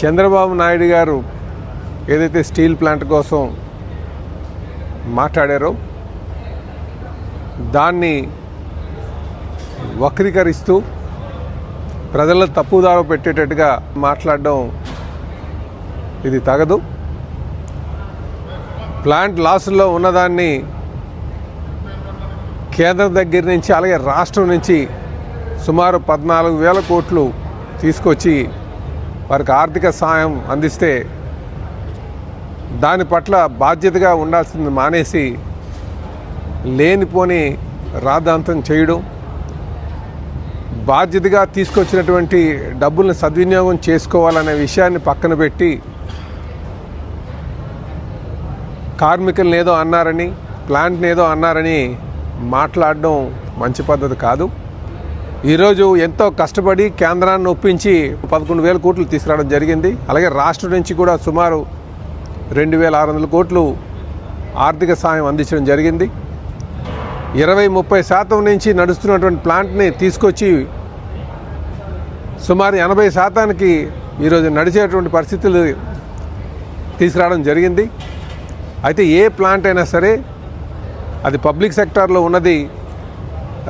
చంద్రబాబు నాయుడు గారు ఏదైతే steel plant కోసం మాట్లాడారో దాన్ని వక్రీకరిస్తూ ప్రజల తప్పుదారు పెట్టేటట్టుగా మాట్లాడడం ఇది తగదు. ప్లాంట్ లాసుల్లో ఉన్నదాన్ని కేంద్రం దగ్గర నుంచి అలాగే రాష్ట్రం నుంచి సుమారు పద్నాలుగు వేల కోట్లు తీసుకొచ్చి వారికి ఆర్థిక సాయం అందిస్తే దాని పట్ల బాధ్యతగా ఉండాల్సింది మానేసి లేనిపోని రాద్ధాంతం చేయడం బాధ్యతగా తీసుకొచ్చినటువంటి డబ్బుల్ని సద్వినియోగం చేసుకోవాలనే విషయాన్ని పక్కన పెట్టి కార్మికులను ఏదో అన్నారని ప్లాంట్ని ఏదో అన్నారని మాట్లాడడం మంచి పద్ధతి కాదు. ఈరోజు ఎంతో కష్టపడి కేంద్రాన్ని ఒప్పించి పదకొండు వేల కోట్లు తీసుకురావడం జరిగింది. అలాగే రాష్ట్రం నుంచి కూడా సుమారు రెండు వేల ఆరు వందల కోట్లు ఆర్థిక సాయం అందించడం జరిగింది. ఇరవై ముప్పై శాతం నుంచి నడుస్తున్నటువంటి ప్లాంట్ని తీసుకొచ్చి సుమారు ఎనభై శాతానికి ఈరోజు నడిచేటువంటి పరిస్థితులు తీసుకురావడం జరిగింది. అయితే ఏ ప్లాంట్ అయినా సరే అది పబ్లిక్ సెక్టార్లో ఉన్నది.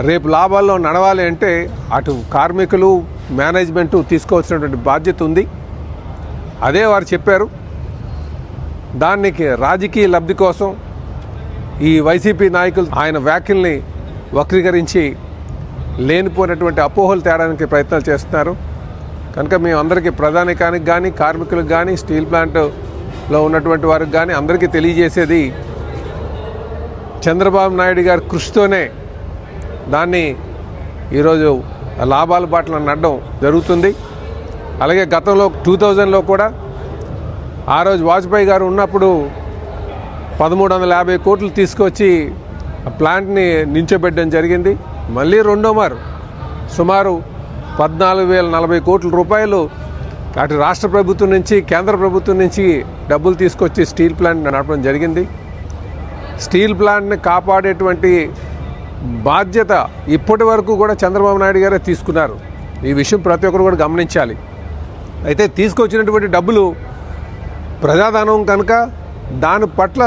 రేపు లాభాల్లో నడవాలి అంటే అటు కార్మికులు మేనేజ్మెంటు తీసుకోవాల్సినటువంటి బాధ్యత ఉంది. అదే వారు చెప్పారు. దానికి రాజకీయ లబ్ధి కోసం ఈ వైసీపీ నాయకులు ఆయన వ్యాఖ్యల్ని వక్రీకరించి లేనిపోయినటువంటి అపోహలు తేడానికి ప్రయత్నాలు చేస్తున్నారు. కనుక మేము అందరికీ ప్రధానికానికి కానీ కార్మికులకు కానీ స్టీల్ ప్లాంట్లో ఉన్నటువంటి వారికి కానీ అందరికీ తెలియజేసేది చంద్రబాబు నాయుడు గారి కృషితోనే దాన్ని ఈరోజు లాభాల బాటలో నడడం జరుగుతుంది. అలాగే గతంలో టూ థౌజండ్లో కూడా ఆ రోజు వాజ్పేయి గారు ఉన్నప్పుడు పదమూడు వందల యాభై కోట్లు తీసుకొచ్చి ఆ ప్లాంట్ని నించోబెట్టడం జరిగింది. మళ్ళీ రెండో మారు సుమారు పద్నాలుగు వేల నలభై కోట్ల రూపాయలు అటు రాష్ట్ర ప్రభుత్వం నుంచి కేంద్ర ప్రభుత్వం నుంచి డబ్బులు తీసుకొచ్చి స్టీల్ ప్లాంట్ నడపడం జరిగింది. స్టీల్ ప్లాంట్ని కాపాడేటువంటి బాధ్యత ఇప్పటి వరకు కూడా చంద్రబాబు నాయుడు గారే తీసుకున్నారు. ఈ విషయం ప్రతి ఒక్కరు కూడా గమనించాలి. అయితే తీసుకొచ్చినటువంటి డబ్బులు ప్రజాధనం కనుక దాని పట్ల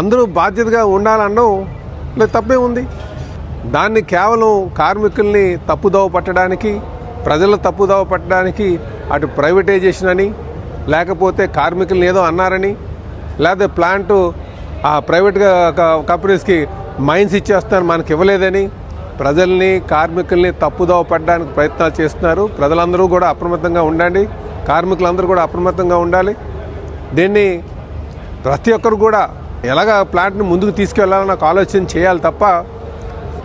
అందరూ బాధ్యతగా ఉండాలనడం లేదు తప్పే ఉంది. దాన్ని కేవలం కార్మికుల్ని తప్పుదోవ పట్టడానికి ప్రజల తప్పుదోవ పట్టడానికి అటు ప్రైవేటైజేషన్ అని లేకపోతే కార్మికులను ఏదో అన్నారని లేకపోతే ప్లాంటు ఆ ప్రైవేట్ కంపెనీస్కి మైన్స్ ఇచ్చేస్తున్నారు మనకి ఇవ్వలేదని. ప్రజల్ని కార్మికుల్ని తప్పుదోవ పడడానికి ప్రయత్నాలు చేస్తున్నారు. ప్రజలందరూ కూడా అప్రమత్తంగా ఉండండి. కార్మికులందరూ కూడా అప్రమత్తంగా ఉండాలి. దీన్ని ప్రతి ఒక్కరు కూడా ఎలాగ ప్లాంట్ని ముందుకు తీసుకెళ్ళాలని ఒక ఆలోచన చేయాలి తప్ప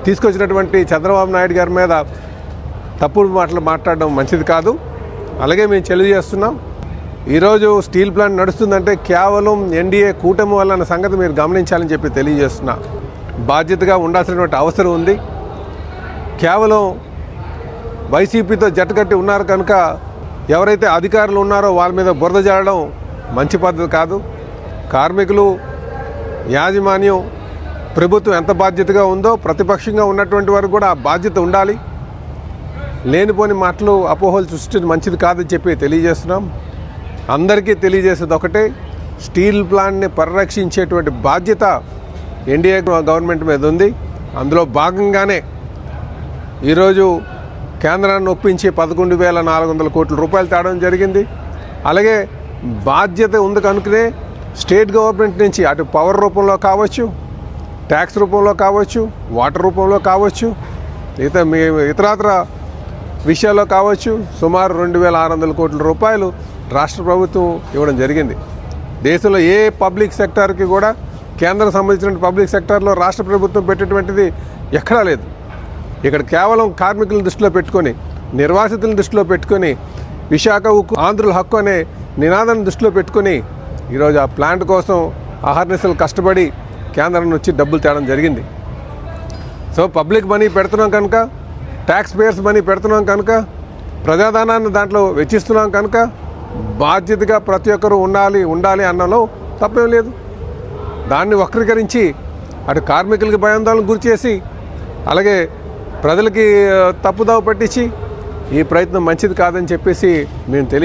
తీసుకొచ్చినటువంటి చంద్రబాబు నాయుడు గారి మీద తప్పుడు మాటలు మాట్లాడడం మంచిది కాదు. అలాగే మేము తెలియజేస్తున్నాం. ఈరోజు స్టీల్ ప్లాంట్ నడుస్తుందంటే కేవలం ఎన్డీఏ కూటమి వల్ల సంగతి మీరు గమనించాలని చెప్పి తెలియజేస్తున్నా. బాధ్యతగా ఉండాల్సినటువంటి అవసరం ఉంది. కేవలం వైసీపీతో జట్టుకట్టి ఉన్నారు కనుక ఎవరైతే అధికారులు ఉన్నారో వాళ్ళ మీద బురద జల్లడం మంచి పద్ధతి కాదు. కార్మికులు యాజమాన్యం ప్రభుత్వం ఎంత బాధ్యతగా ఉందో ప్రతిపక్షంగా ఉన్నటువంటి వారు కూడా ఆ బాధ్యత ఉండాలి. లేనిపోని మాటలు అపోహలు సృష్టించడం మంచిది కాదని చెప్పి తెలియజేస్తున్నాం. అందరికీ తెలియజేసేది ఒకటే స్టీల్ ప్లాంట్ని పరిరక్షించేటువంటి బాధ్యత ఎన్డీఏ గవర్నమెంట్ మీద ఉంది. అందులో భాగంగానే ఈరోజు కేంద్రాన్ని ఒప్పించి పదకొండు వేల నాలుగు వందల కోట్ల రూపాయలు తేవడం జరిగింది. అలాగే బాధ్యత ఉంది కనుకనే స్టేట్ గవర్నమెంట్ నుంచి అటు పవర్ రూపంలో కావచ్చు ట్యాక్స్ రూపంలో కావచ్చు వాటర్ రూపంలో కావచ్చు ఇత మీ ఇతరాతర విషయాల్లో కావచ్చు సుమారు రెండు వేల ఆరు వందల కోట్ల రూపాయలు రాష్ట్ర ప్రభుత్వం ఇవ్వడం జరిగింది. దేశంలో ఏ పబ్లిక్ సెక్టార్కి కూడా కేంద్రం సంబంధించిన పబ్లిక్ సెక్టార్లో రాష్ట్ర ప్రభుత్వం పెట్టేటువంటిది ఎక్కడా లేదు. ఇక్కడ కేవలం కార్మికులను దృష్టిలో పెట్టుకొని నిర్వాసితులను దృష్టిలో పెట్టుకొని విశాఖ ఉక్కు ఆంధ్రుల హక్కు అనే నినాదాన్ని దృష్టిలో పెట్టుకొని ఈరోజు ఆ ప్లాంట్ కోసం అహర్నిశలు కష్టపడి కేంద్రం నుంచి డబ్బులు తేవడం జరిగింది. సో పబ్లిక్ మనీ పెడుతున్నాం కనుక ట్యాక్స్ పేయర్స్ మనీ పెడుతున్నాం కనుక ప్రజాధనాన్ని దాంట్లో వెచ్చిస్తున్నాం కనుక బాధ్యతగా ప్రతి ఒక్కరూ ఉండాలి ఉండాలి అన్నలో తప్పేం లేదు. దాన్ని వక్రీకరించి అటు కార్మికులకి భయాందోళన గురి చేసి అలాగే ప్రజలకి తప్పుదావ పట్టించి ఈ ప్రయత్నం మంచిది కాదని చెప్పేసి మేము తెలియ